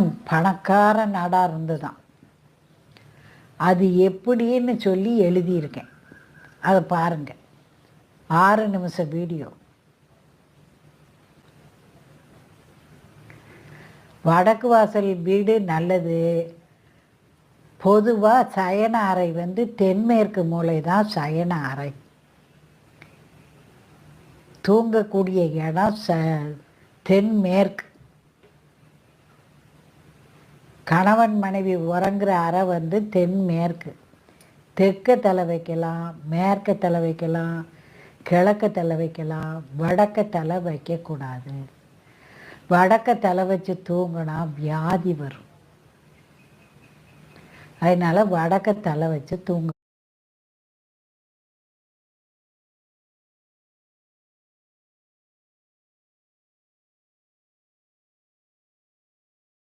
பணக்கார நாடாக இருந்துதான். அது எப்படின்னு சொல்லி எழுதியிருக்கேன். அதை பாருங்க. ஆறு நிமிஷம் வீடியோ. வடக்கு வாசல் வீடு நல்லது. பொதுவாக சயன அறை வந்து தென்மேற்கு மூலை தான் சயன அறை. தூங்கக்கூடிய இடம் ச தென்மேற்கு. கணவன் மனைவி உறங்குற அறை வந்து தென்மேற்கு தெற்க தலை வைக்கலாம் மேற்க தலை வைக்கலாம் கிழக்க தலை வைக்கலாம் வடக்க தலை வைக்கக்கூடாது. வடக்க தலை வச்சு தூங்கினா வியாதி வரும். அதனால் வடக்க தலை வச்சு தூங்க